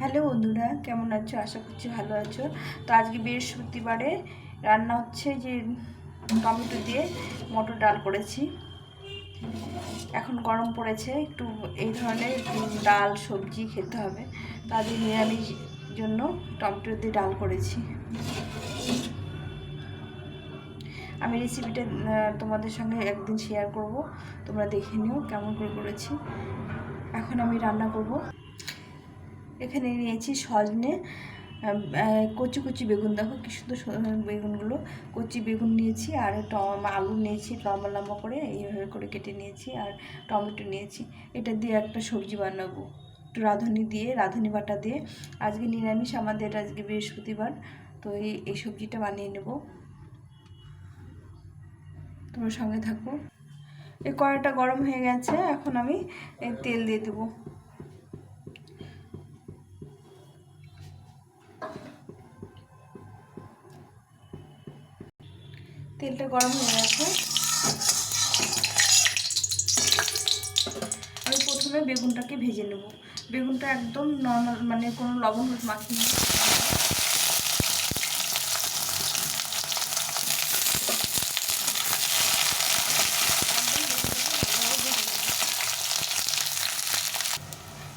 Hello বন্ধুরা, কেমন আছো? আশা করছি ভালো আছো। তো আজকে বৃহস্পতিবারে রান্না হচ্ছে যে টমেটো দিয়ে মটর ডাল করেছি। এখন গরম পড়েছে, একটু এই ধরনের ডাল, সবজি খেতে হবে। তাদের নিরামিষ জন্য টমেটো দিয়ে ডাল করেছি। আমি রেসিপিটা তোমাদের সঙ্গে একদিন শেয়ার করব। তোমরা দেখে নিও কেমন করে করেছি। এখন আমি রান্না করব। এখানে নিয়েছি সজনে কচি কচি বেগুন। দেখো কি সুন্দর বেগুনগুলো। কচি বেগুন নিয়েছি আর আলু নিয়েছি লম্বা লম্বা করে এইভাবে করে কেটে নিয়েছি আর টমেটো নিয়েছি। এটা দিয়ে একটা সবজি বানাবো। একটু রাঁধুনি দিয়ে, রাঁধুনি বাটা দিয়ে। আজকে নিরামিষ, আমাদের আজকে বৃহস্পতিবার। তো এই এই সবজিটা বানিয়ে নেব। তোমার সঙ্গে থাকো। এই কড়াইটা গরম হয়ে গেছে, এখন আমি তেল দিয়ে দেবো। তেলটা গরম হয়ে গেছে। আমি প্রথমে বেগুনটাকে ভেজে নেব। বেগুনটা একদম নর্মাল মানে কোনো লবণ হলুদ মাখিনি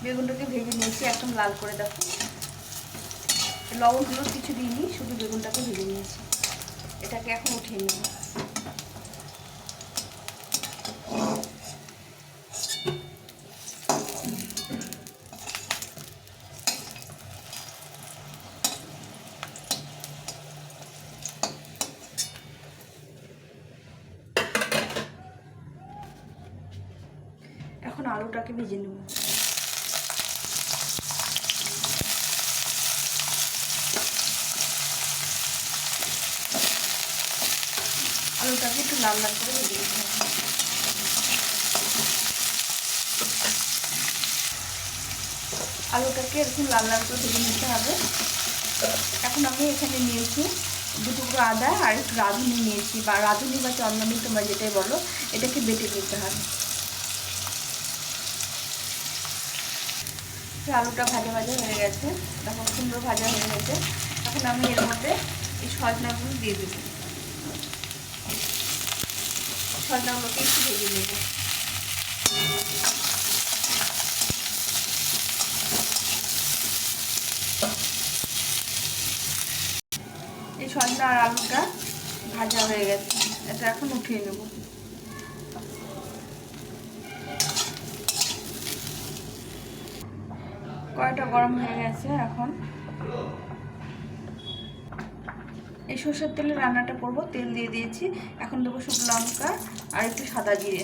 বেগুনটাকে ভেজে নিয়েছি, একদম লাল করে দেখো। লবণ হলুদ কিছু দিইনি, শুধু বেগুনটাকে এটাকে এখন উঠিয়ে নেব এখন আলুটাকে ভেজে নেব। আলুটাকে একটু লাল লাল করে ভেজে নিতে হবে আলুটাকে এরকম লাল লাল করে ভেজে নিতে হবে। এখন আমি এখানে নিয়েছি দু টুকরো আদা আর একটু রাঁধুনি নিয়েছি, বা রাঁধুনি বা চন্দনি তোমরা যেটাই বলো, এটাকে বেটে নিতে হবে। আলুটা ভাজা ভাজা হয়ে গেছে তখন সুন্দর ভাজা হয়ে গেছে। এখন আমি এর মধ্যে এই সজনাগুলো দিয়ে দেবো। সজনাগুলোকে একটু ভেজে নেব। এই সজনা আর আলুটা ভাজা হয়ে গেছে। এটা এখন উঠিয়ে নেব। কয়টা গরম হয়ে গেছে এখন। এই সর্ষের তেলে রান্নাটা করব। তেল দিয়ে দিয়েছি। এখন দেবো শুকনো লঙ্কা আর একটু সাদা জিরে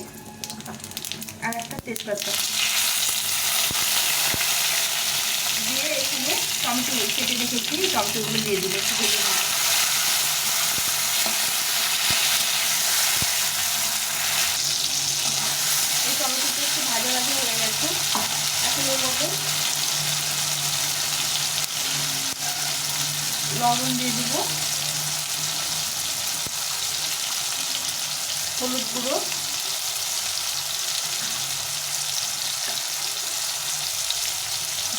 আর একটা তেজপাতা। দিয়ে এখানে টমেটো কেটে রেখেছি। টমেটোগুলো দিয়ে দিলে এই একটু হয়ে গেছে। এখন লবণ দিয়ে দিব। হলুদ গুঁড়ো।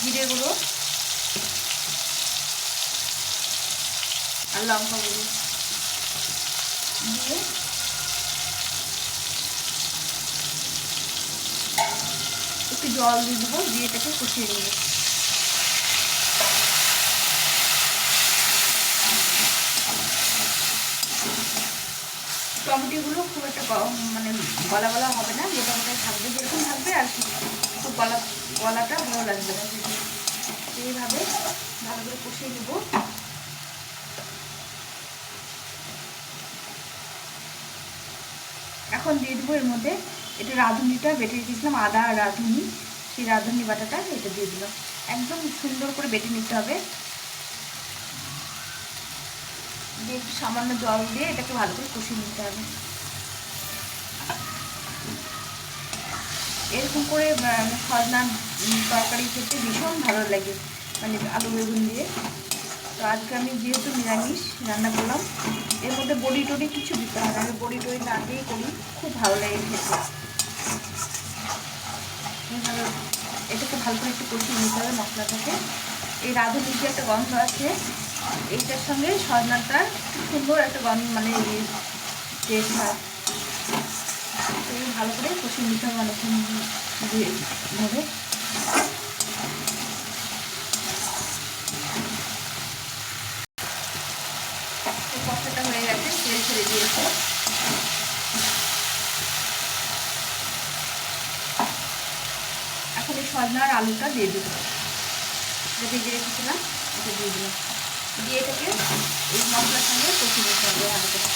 জিরে গুঁড়ো। আর লঙ্কা গুঁড়ো। দিয়ে একটু জল দিয়ে দেবো, দিয়ে এটাকে কষিয়ে নেব টমেটোগুলো খুব একটা মানে গলা গলা হবে না গোটা গোটাই থাকবে, যেরকম থাকবে আর খুব গলা গলাটা ভালো লাগবে। না এইভাবে ভালো করে কষিয়ে নেব। এখন দিয়ে দেবো এর মধ্যে এটা রাঁধুনিটা, বেটে রেখেছিলাম আদা রাঁধুনি। সেই রাঁধুনি বাটাটা, এটা দিয়ে দিলাম। একদম সুন্দর করে বেটে নিতে হবে। দিয়ে একটু সামান্য জল দিয়ে এটাকে ভালো করে কষিয়ে নিতে হবে। এরকম করে আহ, সজনা তরকারি খেতে ভীষণ ভালো লাগে মানে আলু বেগুন দিয়ে। তো আজকে আমি যেহেতু নিরামিষ রান্না করলাম এর মধ্যে বড়ি টড়ি কিছু দিতে না। আমি বড়ি টড়ি না দিয়েই করি খুব ভালো লাগে খেতে। এটাকে ভালো করে একটু কষিয়ে নিতে হবে মশলাটাকে। এই রাঁধুনির যে একটা গন্ধ আছে এইটার সঙ্গে সজনাটা সুন্দর একটা গন্ধ মানে টেস্ট হয় ভালো করে কষিয়ে নিতে হবে অনেকক্ষণ দিয়ে ধরে হয়ে গেছে, তেল ছেড়ে দিয়েছে। এখন এই সজনা আর আলুটা দিয়ে দেবো এটা ভেজে রেখেছিলাম এটা দিয়ে দিলাম। দিয়ে এটাকে এই মশলার সঙ্গে কষিয়ে নিতে হবে ভালো করে।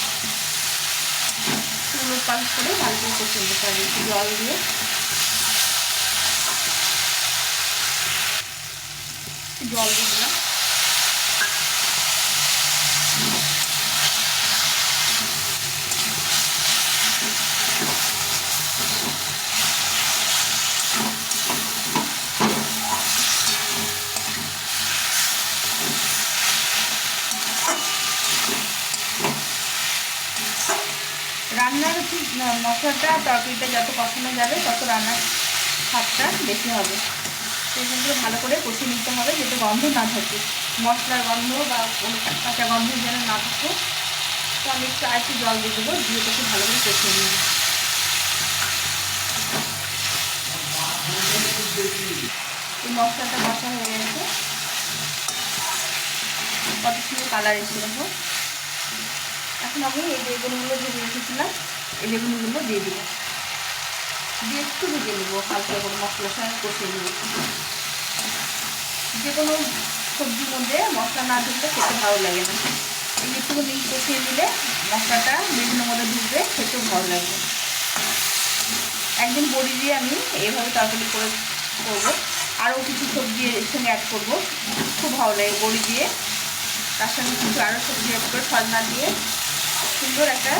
চুলো পাল করে ভালো করে কষিয়ে নিতে হবে জল দিয়ে। জল দিয়ে দিলাম রান্নার ঠিক ন- মশলাটা, তরকারিটা যত কষানো যাবে, তত রান্নার স্বাদটা বেশি হবে। জন্য ভালো করে কষিয়ে নিতে হবে, যাতে গন্ধ না থাকে। মশলার গন্ধ বা কাঁচা গন্ধ যেন না থাকে, তো আমি একটু আর একটু জল দিয়ে দেবো, দিয়ে একটু ভালো করে কষিয়ে নিই এই মশলাটা কষা হয়ে গেছে। কত সুন্দর কালার এসে দেখো এখন আমি এই বেগুনগুলো রেখেছিলাম এই দিয়ে দিব। দিয়ে একটু ভেজে নেব, হালকা করে মশলার সঙ্গে কষিয়ে নেব। যে কোনো সবজির মধ্যে মশলা না ঢুকলে খেতে ভালো লাগে না। এই একটুখানি কষিয়ে দিলে মশলাটা বেগুনের মধ্যে ঢুকবে, খেতেও ভালো লাগবে। একদিন বড়ি দিয়ে আমি এইভাবে তরকারি করে করব। আরও কিছু সবজি এর সঙ্গে অ্যাড করব। খুব ভালো লাগে বড়ি দিয়ে। তার সঙ্গে কিছু আরও সবজি অ্যাড করে সজনা দিয়ে সুন্দর একটা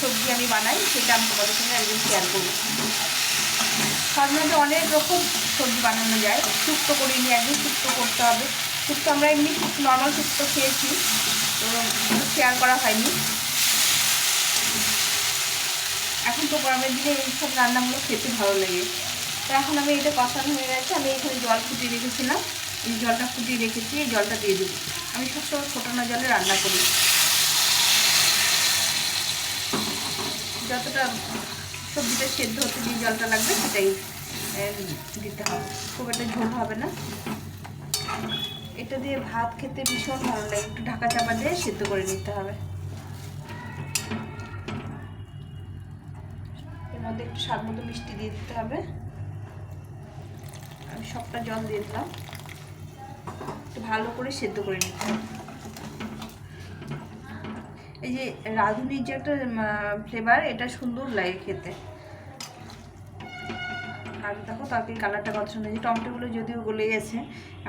সবজি আমি বানাই, সেটা আমি তোমাদের সঙ্গে একদিন শেয়ার করব। সজনাতে অনেক রকম সবজি বানানো যায়। শুক্তো করিনি একদিন শুক্তো করতে হবে। শুক্তো আমরা এমনি নর্মাল শুক্তো খেয়েছি, তো শেয়ার করা হয়নি। এখন তো গরমের দিনে এইসব রান্নাগুলো খেতে ভালো লাগে। তো এখন আমি এটা কষানো হয়ে গেছে। আমি এখানে জল ফুটিয়ে রেখেছিলাম। এই জলটা ফুটিয়ে রেখেছি, এই জলটা দিয়ে দেবো। আমি সবসময় ফোটানো জলে রান্না করি। যতটা সবজিটা সেদ্ধ হতে যে জলটা লাগবে সেটাই দিতে হবে। খুব একটা ঝোল হবে না। এটা দিয়ে ভাত খেতে ভীষণ ভালো লাগে। একটু ঢাকা চাপা দিয়ে সেদ্ধ করে নিতে হবে। এর মধ্যে একটু স্বাদ মতো মিষ্টি দিয়ে দিতে হবে। আমি সবটা জল দিয়ে দিলাম। একটু ভালো করে সেদ্ধ করে নিতে হবে। যে রাঁধুনির যে একটা ফ্লেভার এটা সুন্দর লাগে খেতে। আর দেখো তরকারি কালারটা কত সুন্দর। টমেটোগুলো যদিও গলে গেছে,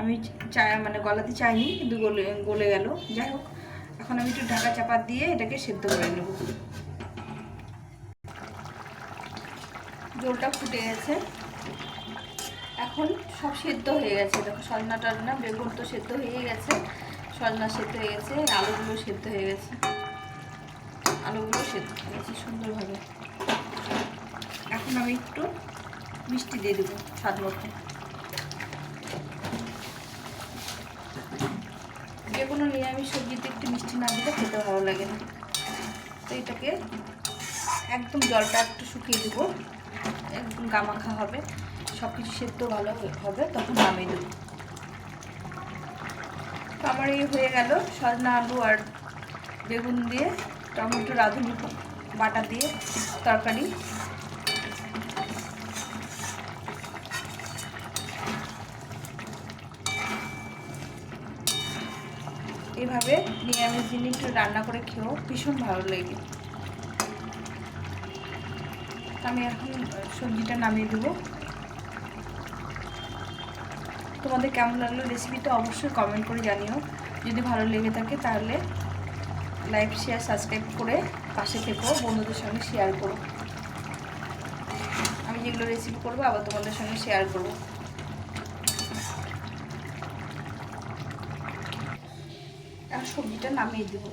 আমি চা মানে গলাতে চাইনি, কিন্তু গলে গলে গেল। যাই হোক, এখন আমি একটু ঢাকা চাপা দিয়ে এটাকে সেদ্ধ করে নেব। জলটা ফুটে গেছে। এখন সব সেদ্ধ হয়ে গেছে। দেখো সজনা টজনা বেগুন তো সেদ্ধ হয়ে গেছে, সজনা সেদ্ধ হয়ে গেছে, আলুগুলো সেদ্ধ হয়ে গেছে। আলুগুলো সেদ্ধ গেছে সুন্দরভাবে। এখন আমি একটু মিষ্টি দিয়ে দেবো স্বাদ মতো। যে কোনো নিরামিষ সবজিতে একটু মিষ্টি না দিলে খেতে ভালো লাগে না। তো এটাকে একদম জলটা একটু শুকিয়ে দেবো। একদম গামাখা হবে। সব কিছু সেদ্ধ ভালো হবে, তখন নামিয়ে দেবো তো আমার এই হয়ে গেল সজনা আলু আর বেগুন দিয়ে টমেটো, রাঁধুনি, বাটা দিয়ে তরকারি। এভাবে নিরামিষ দিনে একটু রান্না করে খেয়েও ভীষণ ভালো লাগে। আমি এখন সবজিটা নামিয়ে দেবো। তোমাদের কেমন লাগল রেসিপিটা অবশ্যই কমেন্ট করে জানিও। যদি ভালো লেগে থাকে তাহলে লাইক শেয়ার সাবস্ক্রাইব করে পাশে থেকো, বন্ধুদের সঙ্গে শেয়ার করো। আমি যেগুলো রেসিপি করব, আবার তোমাদের সঙ্গে শেয়ার করব। আর সবজিটা নামিয়ে দেবো।